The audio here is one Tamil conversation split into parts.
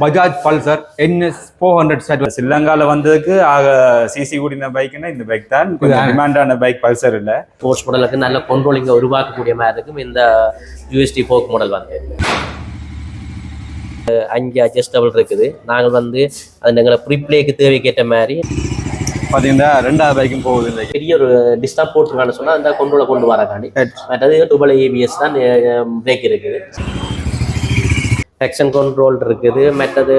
Bajaj Pulsar NS four hundred set ஸ்ரீலங்கால வந்ததுக்கு ஆக சிசி கூடின பைக்னா இந்த பைக் தான். கொஞ்சம் டிமாண்டான பைக் பல்சர் இல்ல. ஸ்போர்ட்ஸ் மாடலுக்கு நல்ல கண்ட்ரோலிங்கை உருவாக்கக்கூடிய மாதிரி இருக்கும். இந்த யூஎஸ்டி போக் மாடல் வந்து. அஞ்சு அட்ஜஸ்டபிள் இருக்குது. நாங்கள் வந்து அது எங்களை ப்ரீப்ளேக்கு தேவைக்கேற்ற மாதிரி. பார்த்தீங்கன்னா ரெண்டாவது பைக்கும் போகுது இந்த பெரிய ஒரு டிஸ்டர்ப் போட்டுருக்கான்னு சொன்னால் அந்த கொண்டோல கொண்டு வரக்காண்டி மற்றது டுபல் ஏபிஎஸ் தான் பிரேக் இருக்குது. செக்ஷன் கண்ட்ரோல் இருக்குது மற்றது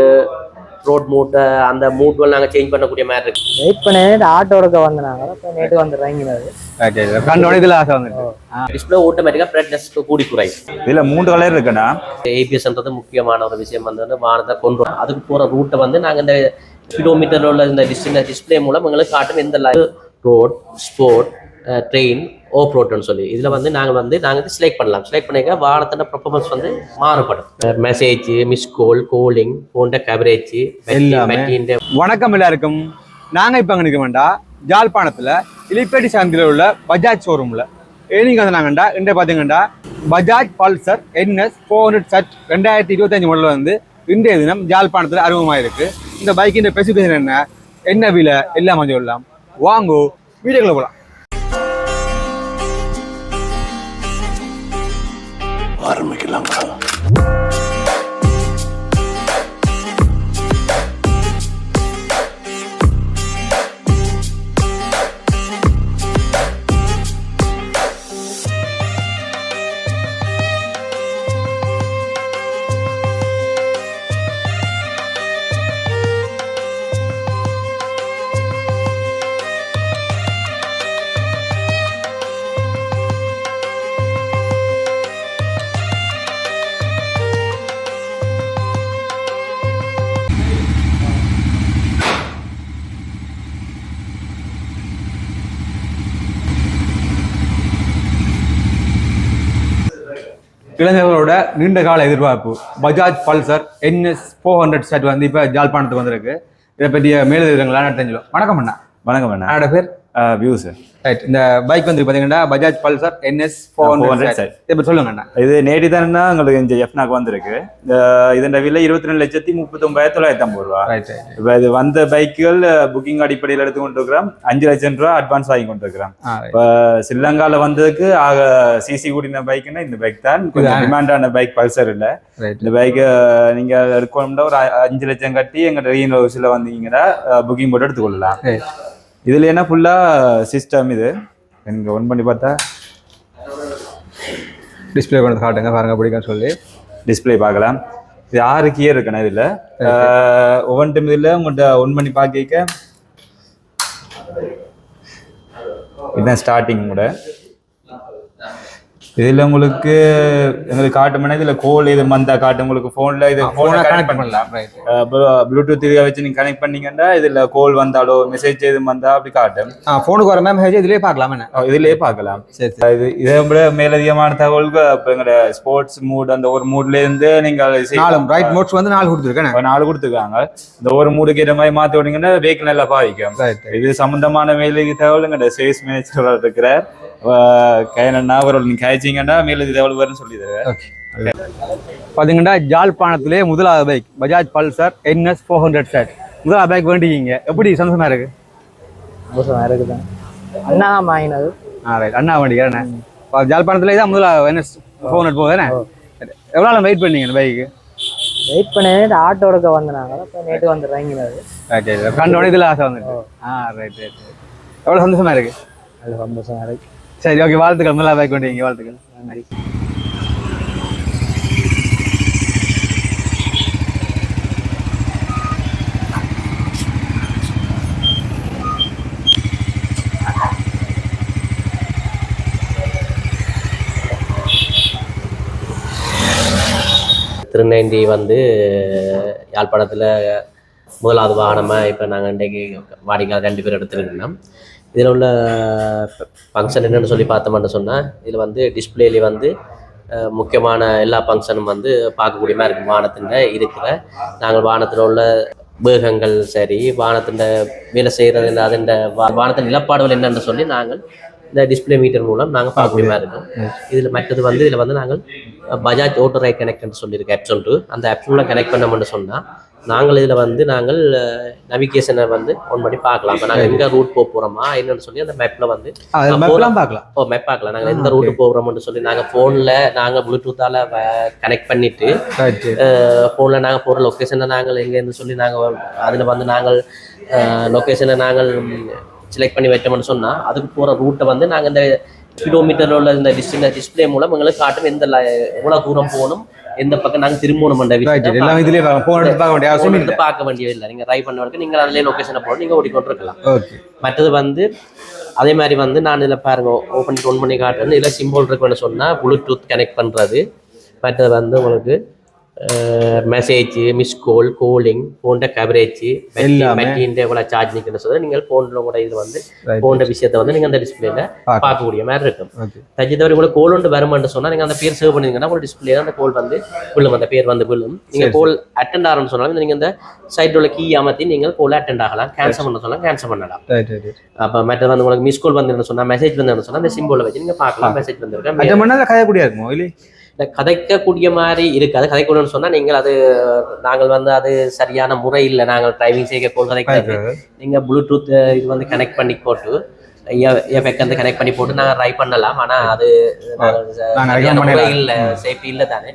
ரோட் மூட்டை அந்த மூட்கள் நாங்கள் சேஞ்ச் பண்ணக்கூடிய மாதிரி இருக்கு. வெயிட் பண்ணிட்டு ஆட்டோ எடுக்க வந்தாங்க நேற்று வந்து இறங்கினது. கண்டோட இதில் ஆசை வந்துருக்கு. டிஸ்பிளே ஆட்டோமேட்டிக்காக பிரைட்னஸ் கூடி குறையும். இதுல மூன்று கலர் இருக்குன்னா ஏபிஎஸ்ன்றது முக்கியமான ஒரு விஷயம் வந்து வந்து வானத்தை கொண்டு வரும். அதுக்கு போகிற ரூட்டை வந்து நாங்கள் இந்த கிலோமீட்டர் உள்ள இந்த டிஸ்பிளே டிஸ்பிளே மூலம் எங்களுக்கு காட்டும் எந்த ரோட் ஸ்போர்ட் ட்ரெயின் ஓப் ரோட்னு சொல்லி. இதில் வந்து நாங்கள் வந்து நாங்கள் செலக்ட் பண்ணலாம். செலக்ட் பண்ணிக்க வானத்தோட பர்ஃபார்மன்ஸ் வந்து மாறுபடும். மெசேஜ் மிஸ் கால் கோலிங் போன்ற கவரேஜ். வணக்கம் எல்லாருக்கும். நாங்க இப்ப அங்க நிக்க வேண்டாம் ஜாழ்ப்பாணத்துல இலிப்பேட்டி சாந்தியில் உள்ள பஜாஜ் ஷோரூம்ல ஏனிங்க வந்து நாங்கண்டா இன்றைய பாத்தீங்கன்னா Bajaj Pulsar NS four hundred சட் ரெண்டாயிரத்தி இருபத்தஞ்சு மாடல் வந்து இன்றைய தினம் ஜாழ்ப்பாணத்துல அறிமுகமாயிருக்கு. இந்த பைக்கின் ஸ்பெசிஃபிகேஷன் என்ன? என்ன விலை? எல்லாம் சொல்லலாம். வாங்கோ வீடியோக்குள்ள போலாம். இளைஞர்களோட நீண்ட கால எதிர்பார்ப்பு. Bajaj Pulsar NS four hundred set வந்து இப்போ ஜாழ்ப்பாணத்துக்கு வந்திருக்கு. இதை பற்றிய மேலதிகாரங்களான தெரிஞ்சிடும் வணக்கம் அண்ணா. வணக்கம் அண்ணா. பேர்? வியூஸ் ரைட் இந்த பைக் வந்து பார்த்தீங்கன்னா Bajaj Pulsar NS four 400 hundred சொல்லுங்க அண்ணா இது நேற்று தானே உங்களுக்கு இந்த எஃப்னாக்கு வந்திருக்கு. இதன் விலை இருபத்தி ரெண்டு லட்சத்தி முப்பத்தொன்பதாயிரத்தி தொள்ளாயிரத்தி ஐம்பது ரூபா. ரைட் இப்போ இது வந்த பைக்குகள் புக்கிங் அடிப்படையில் எடுத்து கொண்டிருக்கிறோம். அஞ்சு லட்சம் ரூபா அட்வான்ஸ் வாங்கி கொண்டிருக்கிறோம். ஆ ரைட் இப்போ ஸ்ரீலங்கால வந்ததுக்கு ஆக சிசி கூடின பைக்குன்னா இந்த பைக் தான். கொஞ்சம். டிமாண்டான பைக் பல்சர் இல்ல. இந்த பைக்கை நீங்க எடுக்கணும்னா ஒரு அஞ்சு லட்சம் கட்டி எங்க ரீன் ஹவுஸ்ல வந்தீங்கன்னா புக்கிங் போட்டு எடுத்துக்கொள்ளலாம். இதுல என்ன ஃபுல்லா சிஸ்டம் இது? எனக்கு ஒன் பண்ணி பார்த்தா டிஸ்பிளே வந்து காட்டுங்க பாருங்க பிடிக்கும் சொல்லி. டிஸ்ப்ளே பார்க்கலாம். இது ஆறு கியர் இருக்குண்ணா இதுல. அஹ், ஒவ்வொரு டைம் இதுல உங்கள்கிட்ட ஒன் பண்ணி பார்க்க இதுதான் ஸ்டார்டிங் கூட இதுல உங்களுக்கு எங்களுக்கு காட்டும்னா இதுல கோல் இது மந்தா காட்டும். உங்களுக்கு போன்ல இது போனை போனை கனெக்ட் பண்ணலாம். ப்ளூடூத் இதை வச்சு நீங்க கனெக்ட் பண்ணீங்கன்னா இதுல கோல் வந்தாலோ மெசேஜ் எது வந்தா அப்படி காட்டும். ஆ ஃபோனுக்கு வர மேம் ஹேஜ் இதுலேயே பார்க்கலாம் என்ன? அஹ் இதுலயே பார்க்கலாம். சரி இது இதை விட மேலதிகமான தகவல்கள் இப்போ எங்களோட ஸ்போர்ட்ஸ் மூட் அந்த ஒரு மூட்ல இருந்து நீங்க அதை செய்யலாம். நாலு ரைட் மோட்ஸ் வந்து நாலு கொடுத்துருக்கேன் நாலு கொடுத்துருக்காங்க. இந்த ஒரு மூடுக்கு ஏற்ற மாதிரி மாத்தி விட்டீங்கன்னா வெஹிக்கிள் நல்லா பாவிக்கும் ரைட் இது சம்பந்தமான மேலதிக தகவல் எங்கள்ட சேல்ஸ் மேனேஜர் இருக்கிற கையனா ஒரு நீங்க கழிச்சிங்கன்னா மேலதிக தகவல் வரும்னு சொல்லி தருவேன் ஓகே பார்த்தீங்கன்னா ஜாழ்ப்பாணத்திலே முதலாவது bike Bajaj Pulsar NS four hundred set முதலாவது பைக் வேண்டிக்கிங்க. எப்படி சந்தோஷமா இருக்கு? மோசமாக இருக்குது? அண்ணா தான் வாங்கினது. ஆ ரைட் அண்ணா வண்டிக்கிறேன் ஜாழ்ப்பாணத்துல இதான் முதலாவது என்எஸ் ஃபோர் ஹண்ட்ரட் போகுதுண்ணே எவ்வளோ நாள் வெயிட் பண்ணீங்க இந்த பைக்கு வெயிட் பண்ணிட்டு ஆட்டோ எடுக்க வந்தாங்க நேற்று வந்து இறங்கினது ரைட் கண்டோட இதில் ஆசை வந்துட்டு ஆ ரைட் ரைட் எவ்வளோ சந்தோஷமா இருக்கு? அது சந்தோஷமாக இருக்கு. சரி ஓகே வாழ்த்துக்கள். நல்லா பைக் வேண்டிங்க வாழ்த்துக்கள். நன்றி திருநெண்டி வந்து யாழ்ப்பாணத்தில் முதலாவது வாகனமாக இப்போ நாங்கள் இன்றைக்கு வாடிக்கையாளர் ரெண்டு பேர் எடுத்துருக்கோம் இதில் உள்ள ஃபங்க்ஷன் என்னென்னு சொல்லி பார்த்தோம்னு சொன்னால் இதில் வந்து டிஸ்பிளேலேயே வந்து முக்கியமான எல்லா ஃபங்க்ஷனும் வந்து பார்க்கக்கூடிய மாதிரி இருக்கும் வாகனத்தின் இருக்கிற நாங்கள் வானத்தில் உள்ள வேகங்கள் சரி வானத்தின் வேலை செய்கிறது அதின் வானத்தின் நிலப்பாடுகள் என்னென்னு சொல்லி நாங்கள் இந்த டிஸ்ப்ளே மீட்டர் மூலம் நாங்கள் பார்க்கக்கூடிய மாதிரி இருக்கும். இதில் மற்றது வந்து இதில் வந்து நாங்கள் பஜாஜ் ஓட்டோ ரை கனெக்ட்னு சொல்லியிருக்க ஆப்ஸ் ஒன்று. அந்த ஆப்ஸ் மூலம் கனெக்ட் பண்ணோம்னு சொன்னால் நாங்கள் இதில் வந்து நாங்கள் நவிகேஷனை வந்து ஆன் பண்ணி பார்க்கலாம். இப்போ நாங்கள் எங்கே ரூட் போக போகிறோமா என்னன்னு சொல்லி அந்த மேப்பில் வந்து பார்க்கலாம். ஓ மேப் பார்க்கலாம். நாங்கள் எந்த ரூட்டு போகிறோம்னு சொல்லி நாங்கள் ஃபோனில் நாங்கள் ப்ளூடூத்தால் கனெக்ட் பண்ணிவிட்டு ரைட்டு ஃபோனில் நாங்கள் போகிற லொக்கேஷனை நாங்கள் எங்கேருந்து சொல்லி நாங்கள் அதில் வந்து நாங்கள் லொக்கேஷனை நாங்கள் செலக்ட் பண்ணி வச்சோம்னு சொன்னால் அதுக்கு போகிற ரூட்டை வந்து நாங்கள் இந்த கிலோமீட்டர் உள்ள இந்த டிஸ்டின் டிஸ்பிளே மூலம் எங்களுக்கு காட்டும் எந்த எவ்வளோ தூரம் போகணும் எந்த பக்கம் நாங்கள் திரும்பணும் இதுலேயே எடுத்து பார்க்க வேண்டிய அவசியம் phone இல்லை. எடுத்து பார்க்க வேண்டியது இல்லை நீங்கள் ட்ரை பண்ண வரைக்கும் நீங்கள் அதிலே லொக்கேஷனை போட நீங்கள் ஓடிக்கொண்டிருக்கலாம். மற்றது வந்து அதே மாதிரி வந்து நான் இதில் பாருங்க ஓப்பன் ஒன் பண்ணி காட்டுறேன் இதில் சிம்பிள் இருக்குன்னு சொன்னால் ப்ளூடூத் கனெக்ட் பண்ணுறது மற்றது வந்து உங்களுக்கு மெசேஜ் மிஸ் கால் கோலிங் போன்ற கவரேஜ். பேட்டரியின் எவ்வளோ சார்ஜ் நிற்கணும் சொல்லி நீங்கள் ஃபோனில் கூட இது வந்து. போன்ற விஷயத்தை வந்து நீங்கள் அந்த டிஸ்பிளேல. பார்க்கக்கூடிய மாதிரி இருக்கும் தச்சு தவிர உங்களுக்கு கோல் ஒன்று வருமான்னு சொன்னால் நீங்கள் அந்த பேர் சேவ் பண்ணிங்கன்னா உங்களுக்கு டிஸ்பிளே அந்த கோல் வந்து விழும் அந்த பேர் வந்து விழும் நீங்கள் கோல் அட்டெண்ட் ஆகணும்னு சொன்னாலும் நீங்கள் இந்த சைடில் உள்ள கீ அமர்த்தி நீங்கள் கோல் அட்டெண்ட் ஆகலாம் கேன்சல் பண்ண சொல்லலாம் கேன்சல் பண்ணலாம் அப்போ மற்ற வந்து உங்களுக்கு மிஸ் கால் வந்து சொன்னா மெசேஜ் வந்து சொன்னா அந்த சிம்பிளை வச்சு நீங்க பார்க்கலாம் மெசேஜ் இருக்குமோ இல்லை இந்த கதைக்கக்கூடிய மாதிரி இருக்காது கதைக்கணும்னு சொன்னா நீங்கள் அது நாங்கள் வந்து அது சரியான முறை இல்லை நாங்கள் டிரைவிங் செய்ய கோல் கதைக்கிறது நீங்க ப்ளூடூத் இது வந்து கனெக்ட் பண்ணி போட்டு எஃபெக்ட் கனெக்ட் பண்ணி போட்டு நாங்கள் ட்ரை பண்ணலாம். ஆனா அது சரியான முறை. இல்லை. சேஃப்டி இல்லை தானே.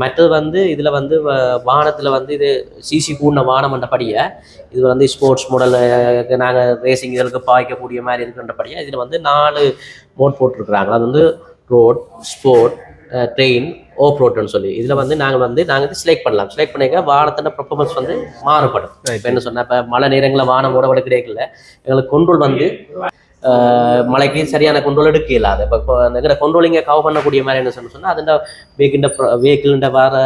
மற்றது வந்து இதில் வந்து வ- வாகனத்துல வந்து இது சிசி கூடின வாகனம் என்றபடியே இது வந்து ஸ்போர்ட்ஸ் மாடல் நாங்கள் ரேசிங் இதற்கு பாய்க்கக்கூடிய மாதிரி இருக்கின்றபடியே இதில் வந்து நாலு மோட் போட்டிருக்கிறாங்க. அது வந்து ரோட் ஸ்போர்ட் ட்ரெயின் ஓஃப் ரோட்னு சொல்லி. இதில் வந்து நாங்கள் வந்து நாங்கள் செலக்ட் பண்ணலாம். செலக்ட் பண்ணிக்க வாகனத்தோட பெர்ஃபார்மன்ஸ் வந்து மாறுபடும். இப்போ என்ன சொன்னால் இப்போ மழை நேரங்களில் வாகனம் ஓட கிடைக்கல எங்களுக்கு கொண்டோல் வந்து மழைக்கு சரியான கொண்டோல் எடுக்க இல்லாத. இப்போ எங்கட கொண்டோலிங்க கவர் பண்ணக்கூடிய மாதிரி என்ன சொன்ன சொன்னால் அதுண்ட வெஹிக்கிண்ட வெஹிக்கிள்ண்ட வர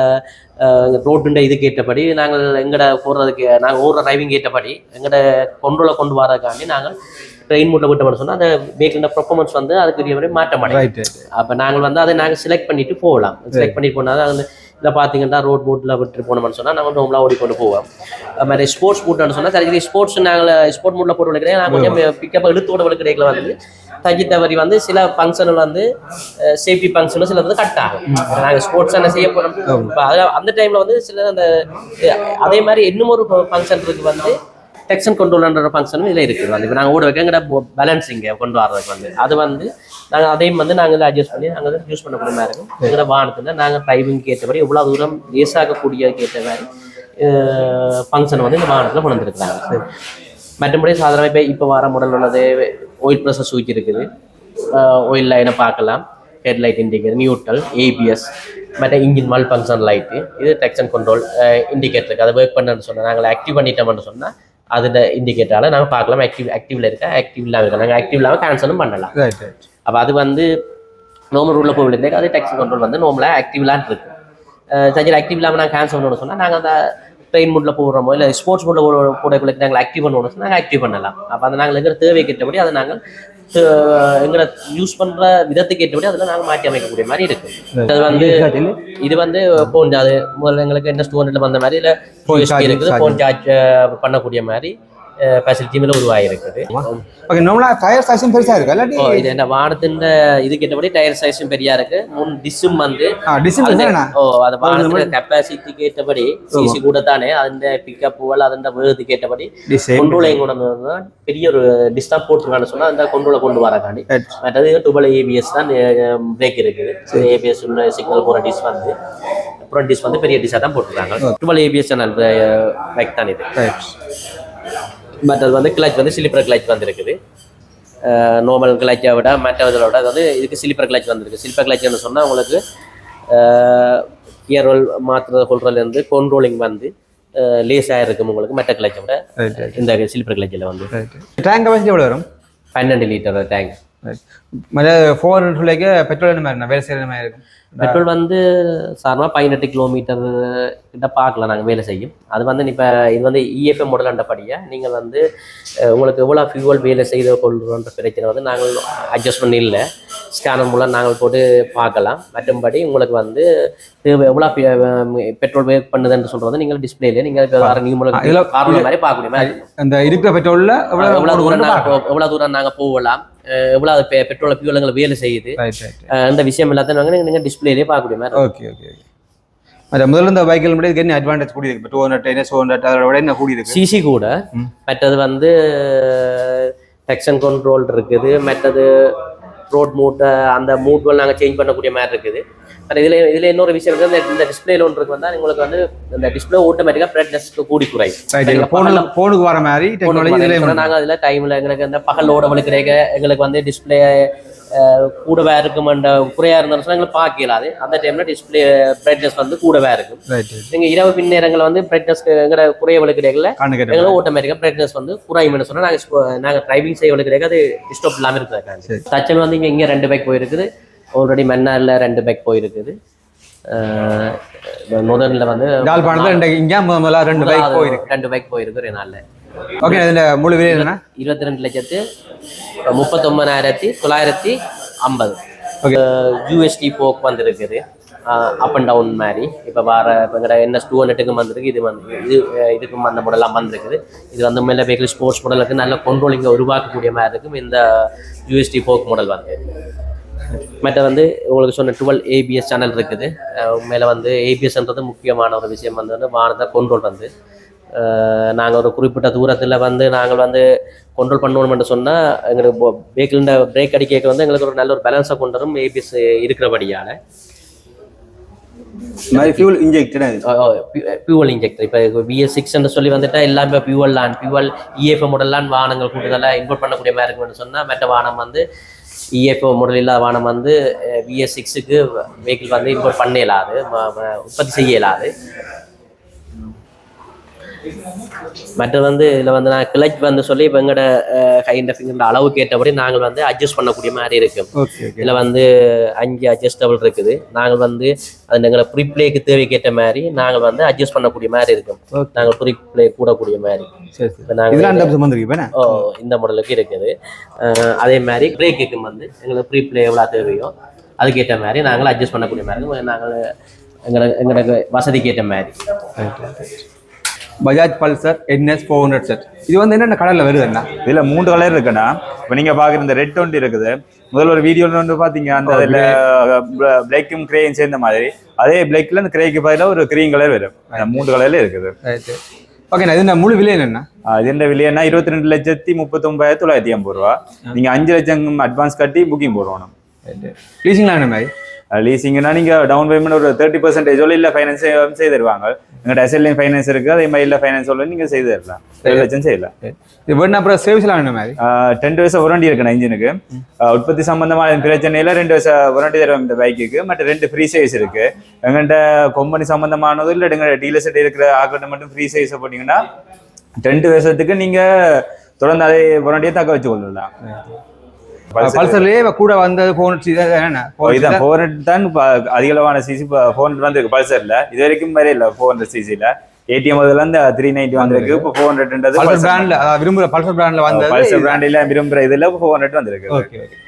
ரோட்டுண்ட இதுக்கு ஏற்றபடி நாங்கள் எங்கட போடுறதுக்கு நாங்கள் ஓடுற டிரைவிங் ஏற்றபடி எங்கட கொண்டோலை கொண்டு வரதுக்காண்டி நாங்கள் ட்ரெயின் மூட்டை விட்டோம்னு சொன்னால் அந்த வெஹிக்கிள்ட பெர்ஃபார்மன்ஸ் வந்து அதுக்கு மாதிரி மாற்ற ரைட் அப்போ நாங்கள் வந்து அதை நாங்கள் செலக்ட் பண்ணிட்டு போகலாம். செலக்ட் பண்ணிட்டு போனால் அது இதில் பார்த்தீங்கன்னா ரோட் போட்டில் விட்டு போனோம்னு சொன்னால் நாங்கள் நோம்பலாக ஓடிக்கொண்டு போவோம். அது மாதிரி ஸ்போர்ட்ஸ் மூட்னு சொன்னால் சரி ஸ்போர்ட்ஸ் நாங்கள் ஸ்போர்ட் மூட்டில் போட்டு விளைக்கிறேன் நாங்கள் கொஞ்சம் பிக்கப் எடுத்தோட விளைக்கிறீங்கள வந்து தஜி தவறி வந்து சில ஃபங்க்ஷனில் வந்து சேஃப்டி ஃபங்க்ஷனில் சில வந்து கட் ஆகும். நாங்கள் ஸ்போர்ட்ஸ் என்ன செய்ய போகிறோம் அதில் அந்த டைமில் வந்து சில அந்த அதே மாதிரி இன்னும் ஒரு ஃபங்க்ஷன் இருக்கு வந்து டெக்ஷன் கண்ட்ரோல்ன்ற ஃபங்க்ஷனும் இதில் இருக்குது வந்து இப்போ நாங்கள் ஓட வைக்க எங்கட பேலன்சிங்கை கொண்டு வரதுக்கு வந்து. அது வந்து நாங்கள் அதையும் வந்து நாங்கள் அட்ஜஸ்ட் பண்ணி நாங்கள் யூஸ் பண்ணக்கூடிய மாதிரி இருக்கும். எங்களோட வாகனத்தில் நாங்கள் டிரைவிங்க்கு ஏற்றபடி எவ்வளோ தூரம் லேசாகக்கூடியதுக்கு ஏற்ற மாதிரி ஃபங்க்ஷன் வந்து இந்த வாகனத்தில் கொண்டு வந்துருக்குறாங்க. மற்றபடி சாதாரண இப்போ இப்போ வர மாடல் உள்ளது ஆயில் ப்ரெஷர் சுவிட்ச் இருக்குது. ஆயில் லைனை பார்க்கலாம். ஹெட்லைட் இண்டிகேட்டர் நியூட்ரல் ஏபிஎஸ் மற்ற இன்ஜின் மல் ஃபங்க்ஷன் லைட்டு இது டெக்ஷன் கண்ட்ரோல் இண்டிகேட்டருக்கு அதை ஒர்க் பண்ணுன்னு சொன்னால் நாங்கள் ஆக்டிவ் பண்ணிட்டோம்னு சொன்னால் அதில் இண்டிகேட்டரால் நாங்கள் பார்க்கலாம். ஆக்டிவ் ஆக்டிவில் இருக்கா? ஆக்டிவ் இல்லாமல் இருக்கா? நாங்கள் ஆக்டிவ் இல்லாமல் கேன்சலும் பண்ணலாம். அப்போ அது வந்து நார்மல் ரூலில் போய் விழுந்தே அது டெக்ஸி கண்ட்ரோல் வந்து நார்மலாக ஆக்டிவ்லான் இருக்கு. சரி ஆக்டிவ் இல்லாமல் நாங்கள் கேன்சல் பண்ணணும்னு சொன்னால் நாங்கள் அந்த ட்ரெயின் மூட்டில் போடுறோமோ இல்லை ஸ்போர்ட்ஸ் மூட்டில் போடக்குள்ள நாங்கள் ஆக்டிவ் சொன்னால் நாங்கள் ஆக்டிவ் பண்ணலாம். அப்போ அதை நாங்கள் இருக்கிற தேவை கேட்டபடி அதை நாங்கள் எங்களை யூஸ் பண்ணுற விதத்துக்கு ஏற்றபடி அதில் நாங்கள் மாற்றி அமைக்கக்கூடிய மாதிரி இருக்கு. அது வந்து இது வந்து ஃபோன் அது முதல்ல எங்களுக்கு என்ன ஸ்டூடெண்ட்ல வந்த மாதிரி இல்லை இருக்குது. ஃபோன் சார்ஜ் பண்ணக்கூடிய மாதிரி ஃபெசிலிட்டியும் உருவாகிருக்குது ஓகே நார்மலாக டயர் சைஸும் பெருசாக இருக்கா இல்லாட்டி ஓ, இது என்ன வானத்தின் இது கேட்டபடி டயர் சைஸும் பெரியா இருக்கு முன் டிஸ்ஸும் வந்து என்னண்ணா ஓ அது வானத்துல கெப்பாசிட்டிக்கு ஏற்றபடி சிசி கூட தானே அந்த பிக்கப் புவல் அதன் வேகத்துக்கு ஏற்றபடி டிசைன் கொண்டோலையும் கொண்டு வந்து பெரிய ஒரு டிஸ் தான் போட்டிருக்கான்னு சொன்னா அந்த கொண்டோலை கொண்டு வரக்காண்டி. மற்றது டுபல் ஏபிஎஸ் தான் பிரேக் இருக்குது ஏபிஎஸ் உள்ள சிக்னல் போற டிஸ் வந்து அப்புறம் டிஸ் வந்து பெரிய டிஸ்ஸாக தான் போட்டிருக்காங்க டுபல் ஏபிஎஸ் சேனல் பைக் தான் இது அது வந்து கிளச் வந்து ஸ்லிப்பர் கிளச் வந்திருக்குது. நார்மல் கிளச்சை விட மற்ற இதில் விட அது வந்து இதுக்கு ஸ்லிப்பர் கிளச் வந்திருக்கு. ஸ்லிப்பர் கிளச்னு சொன்னால் உங்களுக்கு கியர் ரோல் மாற்றுறது கொள்றதுலேருந்து கண்ட்ரோலிங் வந்து லேஸாக இருக்கும் உங்களுக்கு மற்ற கிளச்சை விட. இந்த ஸ்லிப்பர் கிளச்சில் வந்து. டேங்க் கெப்பாசிட்டி எவ்வளோ வரும்? பன்னெண்டு லிட்டர் டேங்க் ஃபோர் சொல்லிக்க பெட்ரோல் என்ன மாதிரி வேலை செய்கிற மாதிரி இருக்கும்? பெட்ரோல் வந்து சாதாரணமாக பதினெட்டு கிலோமீட்டர் கிட்ட பார்க்கலாம் நாங்கள் வேலை செய்யும். அது வந்து இப்போ இது வந்து E இஎஃப்எம் மாடல் நீங்கள் வந்து உங்களுக்கு எவ்வளோ ஃபியூவல் வேலை செய்து கொள்கிறோன்ற பிரச்சனை வந்து நாங்கள் அட்ஜஸ்ட்மெண்ட் இல்லை ஸ்கேனர் மூலம் நாங்கள் போட்டு பார்க்கலாம். மற்றும்படி உங்களுக்கு வந்து எவ்வளோ பெட்ரோல் வேக் பண்ணுதுன்னு சொல்கிறது நீங்கள் டிஸ்பிளேல நீங்கள் வர நியூ மாடல் மாதிரி மாதிரி இருக்கும். அந்த இருக்கிற பெட்ரோலில் எவ்வளோ தூரம் நாங்கள் எவ்வளோ தூரம் நாங்கள் போகலாம்? அஹ் எவ்வளவு அது பெ- பெட்ரோல் பியூலங்களை வேலை செய்யுது. இந்த விஷயம் எல்லாத்தையும் நீங்கள் டிஸ்பிளேலேயே பார்க்கக்கூடிய மாதிரி ஓகே ஓகே ஓகே மற்ற முதல்ல இந்த பைக்கில் என்ன அட்வான்டேஜ் கூடி இருக்கு two hundred ten two hundred அதோட விட என்ன கூடி இருக்கு சிசி கூட. மற்றது வந்து டெக்ஷன் கண்ட்ரோல் இருக்குது. மற்றது ரோட் மூட்டை அந்த மூட்கள் நாங்கள் சேஞ்ச் பண்ணக்கூடிய மாதிரி இருக்குது. பட் இதில் இதில் இன்னொரு விஷயம் இருக்குது இந்த- இந்த டிஸ்பிளேல ஒன்று இருக்கு வந்தால் உங்களுக்கு வந்து இந்த டிஸ்பிளே ஆட்டோமேட்டிக்காக பிரைட்னஸ்க்கு கூடி குறை ரைட் போனு போனுக்கு வர மாதிரி நாங்கள் அதில் டைமில் எங்களுக்கு அந்த பகல் ஓட வலிக்கிறேங்க எங்களுக்கு வந்து டிஸ்பிளே கூடவே இருக்குமென்ற குறையாக இருந்தாலும் சொன்னா எங்களுக்கு பார்க்க இயலாது அந்த டைமில் டிஸ்பிளே பிரைட்னஸ் வந்து கூடவே இருக்கும். ரைட் நீங்கள் இரவு பின்னேரங்களில் வந்து பிரைட்னஸ் எங்களை குறைய வலிக்கிறீங்கள கண்ணு கேட்ட எங்களுக்கு ஆட்டோமேட்டிக்காக பிரைட்னஸ் வந்து குறையும்னு சொன்னால் நாங்கள் நாங்கள் டிரைவிங் செய்ய வலிக்கிறேங்க அது டிஸ்டர்ப் இல்லாமல் இருக்கிறதுக்காண்டி சரி. தச்சன் வந்து இங்கே இங்கே ரெண்டு பைக் போயிருக்குது. ஆல்ரெடி மன்னாரில் ரெண்டு பைக் போயிருக்குது. முதல்ல வந்து ஜாழ்ப்பாணத்தில் ரெண்டு இங்கே முதல்ல ரெண்டு பைக் போயிருக்கு. ரெண்டு பைக் போயிருக்கு ஒரு நாளில். ஓகே இதுல முழு விலை என்ன இருபத்தி ரெண்டு லட்சத்து முப்பத்தொம்பதாயிரத்தி தொள்ளாயிரத்தி ஐம்பது Okay. யூஎஸ்டி போக் வந்திருக்குது அப் அண்ட் டவுன் மாதிரி இப்போ வர இப்போ என்எஸ் டூ ஹண்ட்ரட்டுக்கும் வந்திருக்கு இது வந்து இது இதுக்கும் அந்த மாடலாம் வந்திருக்குது இது வந்து மேலே வெஹிக்கிள் ஸ்போர்ட்ஸ் மாடலுக்கு நல்ல கண்ட்ரோலிங்கை உருவாக்கக்கூடிய மாதிரி இருக்கும் இந்த யூஎஸ்டி போக் மாடல் வந்து மற்ற வந்து உங்களுக்கு சொன்ன டுவெல் ஏபிஎஸ் சேனல் இருக்குது மேலே வந்து ஏபிஎஸ்ன்றது முக்கியமான ஒரு விஷயம் வந்து வந்து வானத்தை கண்ட்ரோல் வந்து நாங்கள் ஒரு குறிப்பிட்ட தூரத்தில் வந்து நாங்கள் வந்து கண்ட்ரோல் பண்ணணும்னு சொன்னால் எங்களுக்கு வெஹிக்கிள்ட பிரேக் அடிக்க வந்து எங்களுக்கு ஒரு நல்ல ஒரு பேலன்ஸாக கொண்டு வரும் ஏபிஎஸ் இருக்கிறபடியால். ஃபியூல் இன்ஜெக்டட் பியூவல் இன்ஜெக்டர் இப்போ பிஎஸ் சிக்ஸ்ன்னு சொல்லி வந்துட்டா எல்லாமே பியூவல் லான் பியூவல் இஎஃப்ஓ மாடல்லாம் வாகனங்கள் கூடுதலாக இம்போர்ட் பண்ணக்கூடிய மாதிரி இருக்கும்னு சொன்னால் மற்ற வாகனம் வந்து இஎஃப்ஓ மாடல் இல்லாத வாகனம் வந்து பிஎஸ் சிக்ஸுக்கு வெஹிக்கிள் வந்து இம்போர்ட் பண்ண இயலாது உற்பத்தி செய்ய இயலாது. மற்றது வந்து இதில் வந்து நான் கிளச் வந்து சொல்லி இப்போ எங்களோட ஃபிங்கர் அளவுக்கு ஏற்றபடி நாங்கள் வந்து அட்ஜஸ்ட் பண்ணக்கூடிய மாதிரி இருக்கும் இதில் வந்து அஞ்சு அட்ஜஸ்டபிள் இருக்குது. நாங்கள் வந்து அது எங்களை ப்ரீப்ளேக்கு தேவைக்கேற்ற மாதிரி நாங்கள் வந்து அட்ஜஸ்ட் பண்ணக்கூடிய மாதிரி இருக்கும். நாங்கள் ப்ரீப்ளே கூடக்கூடிய மாதிரி. ஓ இந்த மாடலுக்கு இருக்குது. அதே மாதிரி பிரேக்குக்கு வந்து எங்களுக்கு ப்ரீப்ளே எவ்வளோ தேவையோ அதுக்கேற்ற மாதிரி நாங்கள் அட்ஜஸ்ட் பண்ணக்கூடிய மாதிரி. நாங்கள் எங்களுக்கு எங்களுக்கு வசதிக்கு ஏற்ற மாதிரி Bajaj Pulsar NS four hundred set இது வந்து என்னென்ன கடலில் வருது என்ன இதுல மூன்று கலர் இருக்குண்ணா. இப்போ நீங்க பாக்குற இந்த ரெட் ஒன்று இருக்குது. முதல்ல ஒரு வீடியோல வந்து பாத்தீங்க அந்த அதுல பிளாக்கும் கிரேயும் சேர்ந்த மாதிரி. அதே பிளாக்ல அந்த கிரேக்கு பதிலாக ஒரு கிரீன் கலர் வரும். மூன்று கலர்ல இருக்குது. ஓகேண்ணா இது முழு விலை ஆஹ் இது என்ன விலையன்னா இருபத்தி ரெண்டு லட்சத்தி முப்பத்தொன்பதாயிரத்தி தொள்ளாயிரத்தி ஐம்பது ரூபா. நீங்க அஞ்சு லட்சம் அட்வான்ஸ் கட்டி புக்கிங் போடணும். லீசிங்லாம் என்ன மாதிரி? லீசிங்னா நீங்க டவுன் பேமெண்ட் ஒரு தேர்ட்டி பர்சன்டேஜோ இல்ல ஃபைனான்ஸ் செய்து தருவாங்க எங்கள்கிட்ட எஸ்எல்என் ஃபைனான்ஸ் இருக்கு. அதே மாதிரி இல்ல ஃபைனான்ஸ் நீங்க செய்து தரலாம் ஏழு லட்சம் செய்யலாம். இது வேணும் அப்புறம் சர்வீஸ்லாம் என்ன மாதிரி டென் வருஷம் வாரண்டி இருக்கு இன்ஜினுக்கு உற்பத்தி சம்பந்தமான பிரச்சனையில ரெண்டு வருஷம் வாரண்டி தருவாங்க இந்த பைக்குக்கு மற்ற ரெண்டு ஃப்ரீ சைஸ் இருக்கு. எங்கள்கிட்ட கம்பெனி சம்பந்தமானதும் இல்லை எங்க டீலர்ஸ்கிட்ட இருக்கிற ஆக்கிட்ட மட்டும் ஃப்ரீ சைஸ் போட்டீங்கன்னா ரெண்டு வருஷத்துக்கு நீங்க தொடர்ந்து அதே வாரண்டியை தக்க வச்சு கொள்ளலாம் பல்சர்லேயே கூட வந்தது ஃபோன் இதான் ஃபோர் ஹண்ட்ரட் தான்? அதிகளவான சிசி ஹண்ட்ரட் வந்திருக்கு பல்சர்ல. இது வரைக்கும் வரைய இல்லை ஃபோர் ஹண்ட்ரட் சிசில ஏடிஎம் அதுல இருந்து த்ரீ நைன்டி வந்திருக்கு இப்போ ஃபோர் ஹண்ட்ரட்ன்றது பல்சர் பிராண்ட்ல விரும்புற பல்சர் பிராண்ட்ல வந்தது. பல்சர் பிராண்ட் இல்ல விரும்புற இதுல ஃபோர் ஹண்ட்ரட் வந்திருக்கு. ஓகே ஓகே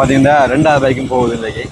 பார்த்தீங்கன்னா ரெண்டாவது பைக்கும் போகுது இன்றைக்கி.